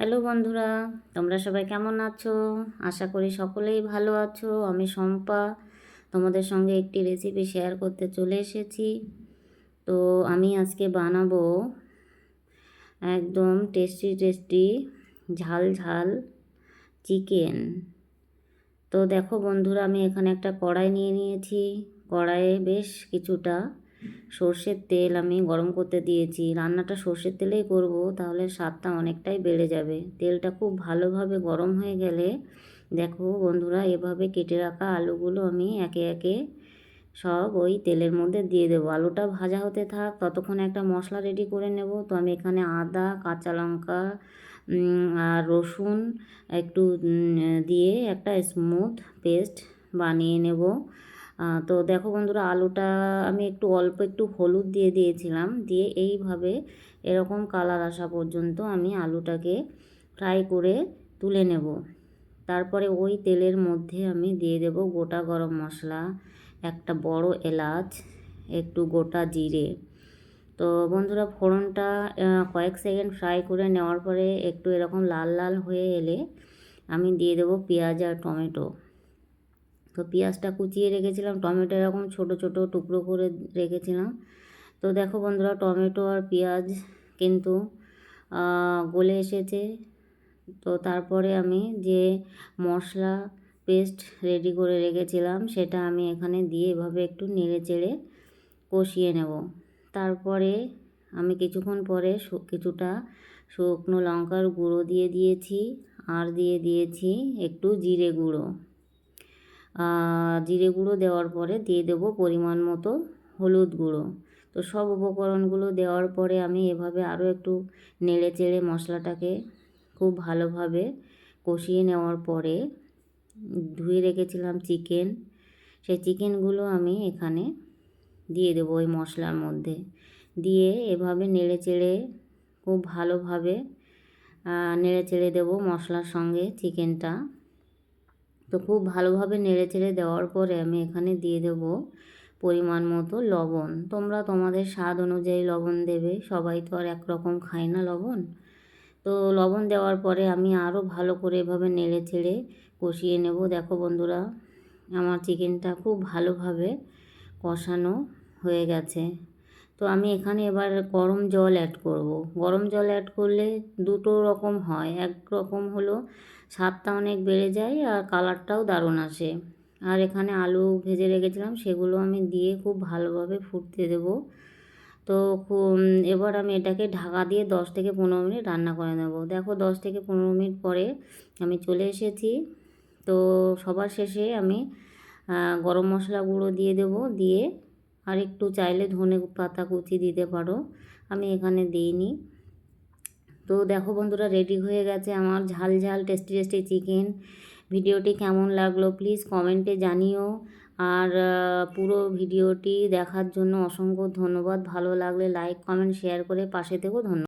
Hello বন্ধুরা, তোমরা সবাই কেমন আছো? আশা করি সকলেই ভালো আছো। আমি শম্পা, তোমাদের সঙ্গে একটি রেসিপি শেয়ার করতে চলে এসেছি। তো আমি আজকে বানাবো একদম টেস্টি টেস্টি ঝাল ঝাল চিকেন তো দেখো বন্ধুরা, আমি এখানে একটা কড়াই নিয়ে নিয়েছি। কড়াইয়ে বেশ কিছুটা সর্ষের তেল আমি গরম করতে দিয়েছি। রান্নাটা সর্ষের তেলেই করব, তাহলে স্বাদটা অনেকটাই বেড়ে যাবে। তেলটা খুব ভালোভাবে গরম হয়ে গেলে, দেখো বন্ধুরা, এভাবে কেটে রাখা আলুগুলো আমি একে একে সব ওই তেলের মধ্যে দিয়ে দেবো। আলুটা ভাজা হতে থাক, ততক্ষণ একটা মশলা রেডি করে নেব। তো আমি এখানে আদা, কাঁচা লঙ্কা আর রসুন একটু দিয়ে একটা স্মুথ পেস্ট বানিয়ে নেব। তো দেখো বন্ধুরা, আলুটা আমি একটু অল্প একটু হলুদ দিয়ে দিয়েছিলাম, দিয়ে এইভাবে এরকম কালার আসা পর্যন্ত আমি আলুটাকে ফ্রাই করে তুলে নেব। তারপরে ওই তেলের মধ্যে আমি দিয়ে দেব গোটা গরম মশলা, একটা বড় এলাচ, একটু গোটা জিরে। তো বন্ধুরা, ফোড়নটা কয়েক সেকেন্ড ফ্রাই করে নেওয়ার পরে একটু এরকম লাল লাল হয়ে এলে আমি দিয়ে দেবো পেঁয়াজ আর টমেটো। তো পেঁয়াজটা কুচিয়ে রেখেছিলাম টমেটো এরকম ছোট ছোট টুকরো করে রেখেছিলাম। তো দেখো বন্ধুরা, টমেটো আর পেঁয়াজ কিন্তু গলে এসেছে। তো তারপরে আমি যে মশলা পেস্ট রেডি করে রেখেছিলাম, সেটা আমি এখানে দিয়ে এভাবে একটু নেড়ে চেড়ে কষিয়ে নেব। তারপরে আমি কিছুক্ষণ পরে কিছুটা শুকনো লঙ্কার গুঁড়ো দিয়ে দিয়েছি, আর দিয়ে দিয়েছি একটু জিরে গুঁড়ো। জিরে গুঁড়ো দেওয়ার পরে দিয়ে দেবো পরিমাণ মতো হলুদ গুঁড়ো। তো সব উপকরণগুলো দেওয়ার পরে আমি এভাবে আরও একটু নেড়ে চেড়ে মশলাটাকে খুব ভালোভাবে কষিয়ে নেওয়ার পরে ধুয়ে রেখেছিলাম চিকেন। সেই চিকেনগুলো আমি এখানে দিয়ে দেবো ওই মশলার মধ্যে। দিয়ে এভাবে নেড়ে চেড়ে খুব ভালোভাবে নেড়ে চেড়ে দেবো মশলার সঙ্গে চিকেনটা। তো খুব ভালোভাবে নেড়ে চেড়ে দেওয়ার পরে আমি এখানে দিয়ে দেব পরিমাণ মতো লবণ। তোমরা তোমাদের স্বাদ অনুযায়ী লবণ দেবে, সবাই তো আর একরকম খায় না লবণ। তো লবণ দেওয়ার পরে আমি আরও ভালো করে এভাবে নেড়ে চেড়ে কষিয়ে নেব। দেখো বন্ধুরা, আমার চিকেনটা খুব ভালোভাবে কষানো হয়ে গেছে। তো আমি এখানে এবার গরম জল অ্যাড করব। গরম জল অ্যাড করলে দুটো রকম হয়। এক রকম হলো স্বাদটা অনেক বেড়ে যায় আর কালারটাও দারুণ আসে। আর এখানে আলু ভেজে রেখেছিলাম, সেগুলো আমি দিয়ে খুব ভালোভাবে ফুটতে দেব। তো এবার আমি এটাকে ঢাকা দিয়ে দশ থেকে পনেরো মিনিট রান্না করে নেব। দেখো দশ থেকে পনেরো মিনিট পরে আমি চলে এসেছি। তো সবার শেষে আমি গরম মশলা গুঁড়ো দিয়ে দেব। দিয়ে আর একটু চাইলে ধনে পাতা কুচি দিতে পারো। আমি এখানে দিইনি। তো দেখো বন্ধুরা রেডি হয়ে গেছে আমার ঝাল ঝাল টেস্টি টেস্টি চিকেন ভিডিওটি কেমন লাগল প্লিজ কমেন্টে জানিও। আর পুরো ভিডিওটি দেখার জন্য অসংখ্য ধন্যবাদ। ভালো লাগলে লাইক কমেন্ট শেয়ার করে পাশে থেকেও ধন্যবাদ।